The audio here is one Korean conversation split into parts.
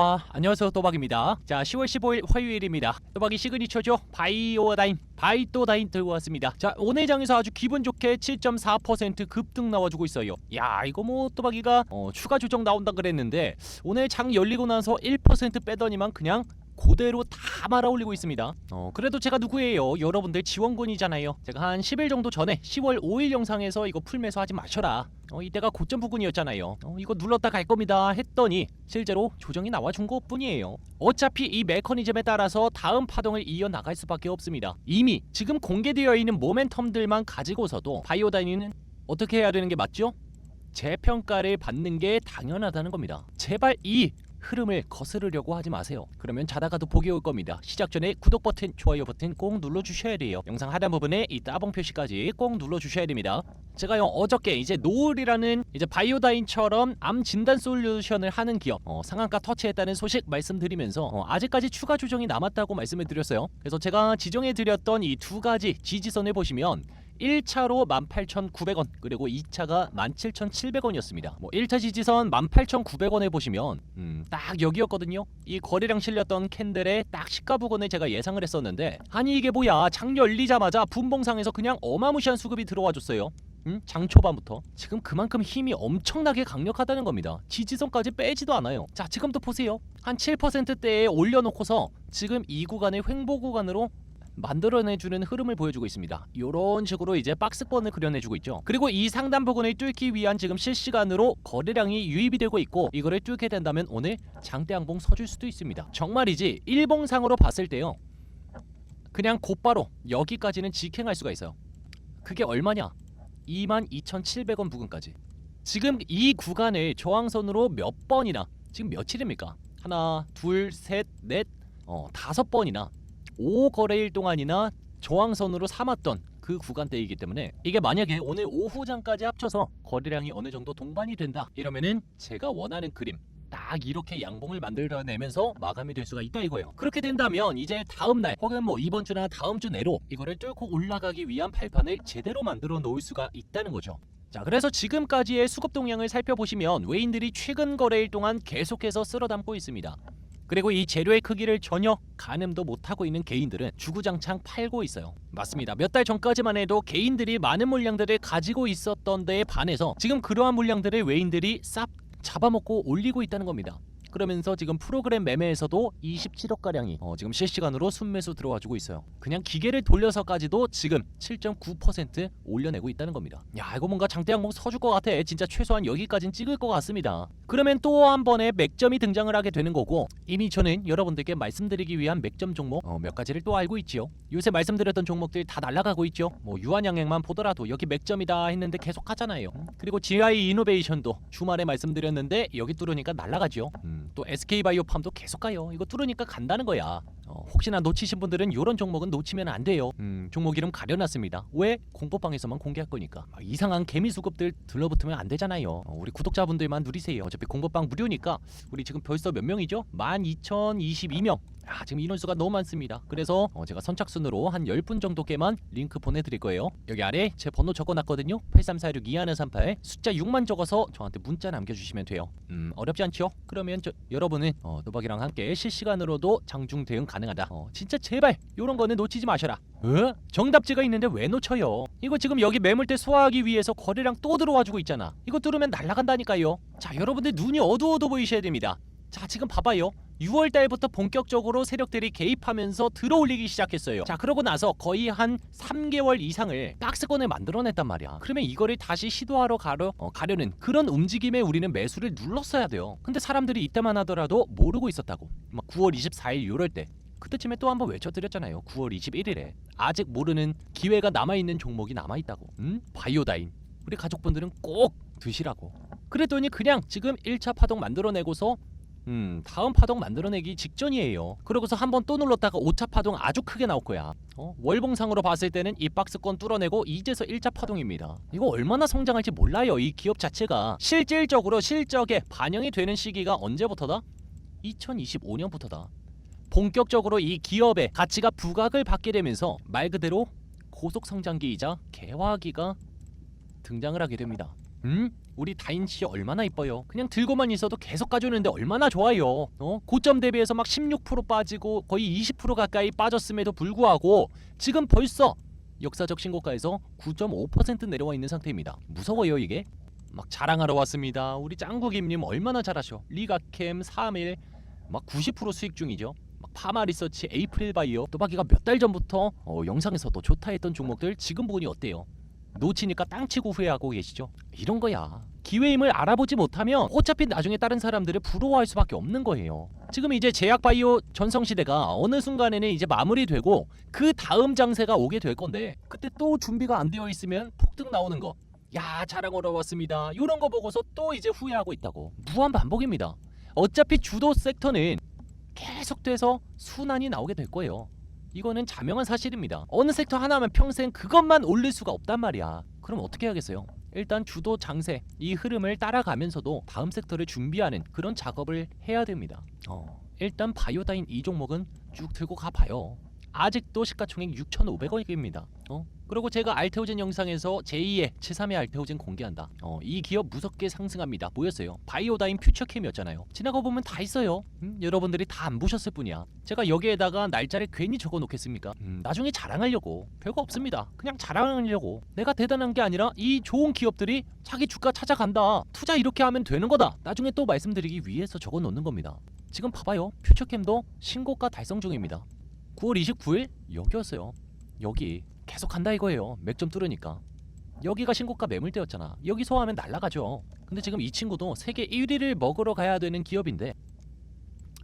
와. 안녕하세요 또박입니다. 자 10월 15일 화요일입니다. 또박이 시그니처죠? 바이오다인 바이토다인 들고 왔습니다. 자 오늘 장에서 아주 기분 좋게 7.4% 급등 나와주고 있어요. 야 이거 뭐 또박이가 어, 추가 조정 나온다 그랬는데 오늘 장 열리고 나서 1% 빼더니만 그냥 그대로 다 말아 올리고 있습니다. 어, 그래도 제가 누구예요? 여러분들 지원군이잖아요. 제가 한 10일 정도 전에 10월 5일 영상에서 이거 풀매수 하지 마셔라. 어, 이때가 고점 부근이었잖아요. 어, 이거 눌렀다 갈 겁니다. 했더니 실제로 조정이 나와준 것 뿐이에요. 어차피 이 메커니즘에 따라서 다음 파동을 이어 나갈 수밖에 없습니다. 이미 지금 공개되어 있는 모멘텀들만 가지고서도 바이오다이는 어떻게 해야 되는 게 맞죠? 재평가를 받는 게 당연하다는 겁니다. 제발 이 흐름을 거스르려고 하지 마세요. 그러면 자다가도 복이 올 겁니다. 시작 전에 구독 버튼, 좋아요 버튼 꼭 눌러 주셔야 돼요. 영상 하단 부분에 이 따봉 표시까지 꼭 눌러 주셔야 됩니다. 제가요 어저께 이제 노을이라는 이제 바이오다인처럼 암 진단 솔루션을 하는 기업 어, 상한가 터치했다는 소식 말씀드리면서 어, 아직까지 추가 조정이 남았다고 말씀을 드렸어요. 그래서 제가 지정해 드렸던 이 두 가지 지지선을 보시면 1차로 18,900원 그리고 2차가 17,700원이었습니다. 뭐 1차 지지선 18,900원에 보시면 음, 딱 여기였거든요. 이 거래량 실렸던 캔들의 딱 시가 부근을 제가 예상을 했었는데 아니 이게 뭐야 장 열리자마자 분봉상에서 그냥 어마무시한 수급이 들어와 줬어요. 음? 장 초반부터 지금 그만큼 힘이 엄청나게 강력하다는 겁니다. 지지선까지 빼지도 않아요. 자 지금도 보세요. 한 7%대에 올려놓고서 지금 이 구간을 횡보 구간으로 만들어내주는 흐름을 보여주고 있습니다. 이런 식으로 이제 박스권을 그려내주고 있죠. 그리고 이 상단 부분을 뚫기 위한 지금 실시간으로 거래량이 유입이 되고 있고 이거를 뚫게 된다면 오늘 장대 양봉 서줄 수도 있습니다. 정말이지 일봉상으로 봤을 때요. 그냥 곧바로 여기까지는 직행할 수가 있어요. 그게 얼마냐? 22,700원 부근까지. 지금 이 구간을 저항선으로 몇 번이나 지금 며칠입니까? 하나, 둘, 셋, 넷, 어, 다섯 번이나 5거래일 동안이나 저항선으로 삼았던 그 구간대이기 때문에 이게 만약에 오늘 오후장까지 합쳐서 거래량이 어느 정도 동반이 된다 이러면은 제가 원하는 그림 딱 이렇게 양봉을 만들어내면서 마감이 될 수가 있다 이거예요. 그렇게 된다면 이제 다음 날 혹은 뭐 이번 주나 다음 주 내로 이거를 뚫고 올라가기 위한 팔판을 제대로 만들어 놓을 수가 있다는 거죠. 자, 그래서 지금까지의 수급 동향을 살펴보시면 외인들이 최근 거래일 동안 계속해서 쓸어 담고 있습니다. 그리고 이 재료의 크기를 전혀 가늠도 못하고 있는 개인들은 주구장창 팔고 있어요. 맞습니다. 몇 달 전까지만 해도 개인들이 많은 물량들을 가지고 있었던 데에 반해서 지금 그러한 물량들을 외인들이 싹 잡아먹고 올리고 있다는 겁니다. 그러면서 지금 프로그램 매매에서도 27억 가량이 어, 지금 실시간으로 순매수 들어와주고 있어요. 그냥 기계를 돌려서까지도 지금 7.9% 올려내고 있다는 겁니다. 야 이거 뭔가 장대 항목 서줄 것 같아. 진짜 최소한 여기까진 찍을 것 같습니다. 그러면 또 한 번의 맥점이 등장을 하게 되는 거고 이미 저는 여러분들께 말씀드리기 위한 맥점 종목 어, 몇 가지를 또 알고 있지요. 요새 말씀드렸던 종목들 다 날아가고 있죠. 뭐 유한양행만 보더라도 여기 맥점이다 했는데 계속 하잖아요. 그리고 GI 이노베이션도 주말에 말씀드렸는데 여기 뚫으니까 날아가죠. 음, 또 SK바이오팜도 계속 가요. 이거 뚫으니까 간다는 거야. 어, 혹시나 놓치신 분들은 이런 종목은 놓치면 안 돼요. 음, 종목 이름 가려놨습니다. 왜? 공포방에서만 공개할 거니까. 막 이상한 개미 수급들 들러붙으면 안 되잖아요. 어, 우리 구독자분들만 누리세요. 어차피 공포방 무료니까 우리 지금 벌써 몇 명이죠? 12,022명. 아, 지금 인원수가 너무 많습니다. 그래서 어, 제가 선착순으로 한 10분 정도께만 링크 보내드릴 거예요. 여기 아래 제 번호 적어놨거든요. 8346 2138 숫자 6만 적어서 저한테 문자 남겨주시면 돼요. 음 어렵지 않죠? 그러면 저, 여러분은 어, 도박이랑 함께 실시간으로도 장중 대응 가능 하다. 어, 진짜 제발 이런 거는 놓치지 마셔라. 어? 정답지가 있는데 왜 놓쳐요? 이거 지금 여기 매물대 소화하기 위해서 거래량 또 들어와주고 있잖아. 이거 뚫으면 날아간다니까요. 자 여러분들 눈이 어두워도 보이셔야 됩니다. 자 지금 봐봐요 6월 달부터 본격적으로 세력들이 개입하면서 들어올리기 시작했어요 자 그러고 나서 거의 한 3개월 이상을 박스권을 만들어냈단 말이야 그러면 이거를 다시 시도하러 가려, 어, 가려는 그런 움직임에 우리는 매수를 눌렀어야 돼요 근데 사람들이 이때만 하더라도 모르고 있었다고 막 9월 24일 요럴 때 그때쯤에 또 한번 외쳐드렸잖아요 9월 21일에 아직 모르는 기회가 남아있는 종목이 남아있다고 음? 바이오다인 우리 가족분들은 꼭 드시라고 그랬더니 그냥 지금 1차 파동 만들어내고서 음, 다음 파동 만들어내기 직전이에요. 그러고서 한 번 또 눌렀다가 5차 파동 아주 크게 나올 거야. 어? 월봉상으로 봤을 때는 이 박스권 뚫어내고 이제서 1차 파동입니다. 이거 얼마나 성장할지 몰라요. 이 기업 자체가 실질적으로 실적에 반영이 되는 시기가 언제부터다? 2025년부터다. 본격적으로 이 기업의 가치가 부각을 받게 되면서 말 그대로 고속 성장기이자 개화기가 등장을 하게 됩니다. 음? 우리 다인 씨 얼마나 이뻐요. 그냥 들고만 있어도 계속 가져오는데 얼마나 좋아요. 어? 고점 대비해서 막 16% 빠지고 거의 20% 가까이 빠졌음에도 불구하고 지금 벌써 역사적 신고가에서 9.5% 내려와 있는 상태입니다. 무서워요 이게. 막 자랑하러 왔습니다. 우리 짱구김님 얼마나 잘하셔. 리가캠 3일 막 90% 수익 중이죠. 막 파마 리서치, 에이프릴 바이오, 또박이가 몇 달 전부터 어, 영상에서도 좋다 했던 종목들 지금 보니 어때요? 놓치니까 땅치고 후회하고 계시죠? 이런 거야. 기회임을 알아보지 못하면 어차피 나중에 다른 사람들을 부러워할 수밖에 없는 거예요. 지금 이제 제약 바이오 전성 시대가 어느 순간에는 이제 마무리되고 그 다음 장세가 오게 될 건데 그때 또 준비가 안 되어 있으면 폭등 나오는 거. 야 자랑하러 왔습니다. 이런 거 보고서 또 이제 후회하고 있다고. 무한 반복입니다. 어차피 주도 섹터는 계속돼서 순환이 나오게 될 거예요. 이거는 자명한 사실입니다. 어느 섹터 하나면 평생 그것만 올릴 수가 없단 말이야. 그럼 어떻게 하겠어요? 일단 주도 장세 이 흐름을 따라가면서도 다음 섹터를 준비하는 그런 작업을 해야 됩니다. 어, 일단 바이오다인 이 종목은 쭉 들고 가봐요. 아직도 시가총액 6,500원입니다. 어? 그리고 제가 알테오젠 영상에서 제2의 73의 알테오젠 공개한다. 어, 이 기업 무섭게 상승합니다. 뭐였어요? 바이오다인 퓨처캠이었잖아요. 지나가 보면 다 있어요. 음, 여러분들이 다 안 보셨을 뿐이야. 제가 여기에다가 날짜를 괜히 적어 놓겠습니까? 음, 나중에 자랑하려고. 별거 없습니다. 그냥 자랑하려고. 내가 대단한 게 아니라 이 좋은 기업들이 자기 주가 찾아간다. 투자 이렇게 하면 되는 거다. 나중에 또 말씀드리기 위해서 적어 놓는 겁니다. 지금 봐봐요. 퓨처캠도 신고가 달성 중입니다. 9월 29일 여기였어요. 여기 계속 간다 이거예요. 맥점 뚫으니까. 여기가 신고가 매물대였잖아. 여기 소화하면 날라가죠. 근데 지금 이 친구도 세계 1위를 먹으러 가야 되는 기업인데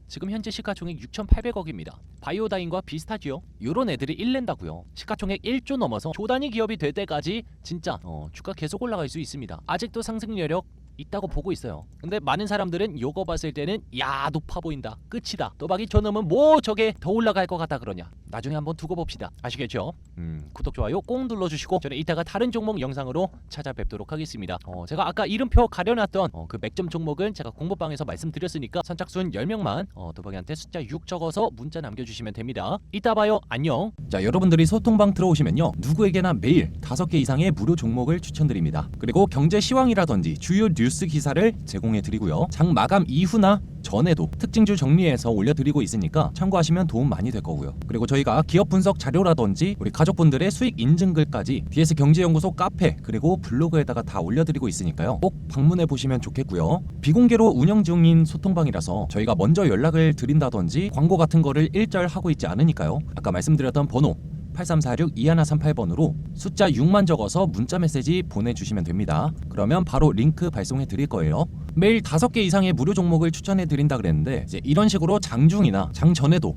지금 현재 시가총액 6,800억입니다. 바이오다인과 비슷하지요. 요런 애들이 1낸다고요. 시가총액 1조 넘어서 조단위 기업이 될 때까지 진짜 어, 주가 계속 올라갈 수 있습니다. 아직도 상승 여력 있다고 보고 있어요. 근데 많은 사람들은 요거 봤을 때는 야 높아 보인다. 끝이다. 또박이 저놈은 뭐 저게 더 올라갈 것 같다 그러냐. 나중에 한번 두고 봅시다. 아시겠죠? 음, 구독 좋아요 꼭 눌러주시고 저는 이따가 다른 종목 영상으로 찾아뵙도록 하겠습니다. 어, 제가 아까 이름표 가려놨던 어, 그 맥점 종목은 제가 공모방에서 말씀드렸으니까 선착순 10명만 어, 또박이한테 숫자 6 적어서 문자 남겨주시면 됩니다. 이따 봐요. 안녕. 자 여러분들이 소통방 들어오시면요 누구에게나 매일 다섯 개 이상의 무료 종목을 추천드립니다 그리고 경제 시황이라든지 주요 뉴스 기사를 제공해 드리고요. 장 마감 이후나 전에도 특징주 정리해서 올려드리고 있으니까 참고하시면 도움 많이 될 거고요. 그리고 저희가 기업 분석 자료라든지 우리 가족분들의 수익 인증글까지 BS 경제연구소 카페 그리고 블로그에다가 다 올려드리고 있으니까요. 꼭 방문해 보시면 좋겠고요. 비공개로 운영 중인 소통방이라서 저희가 먼저 연락을 드린다든지 광고 같은 거를 일절 하고 있지 않으니까요. 아까 말씀드렸던 번호 8346-2138번으로 숫자 6만 적어서 문자 메시지 보내주시면 됩니다. 그러면 바로 링크 발송해 드릴 거예요. 매일 5개 이상의 무료 종목을 추천해 드린다 그랬는데 이제 이런 식으로 장중이나 장전에도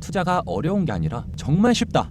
투자가 어려운 게 아니라 정말 쉽다.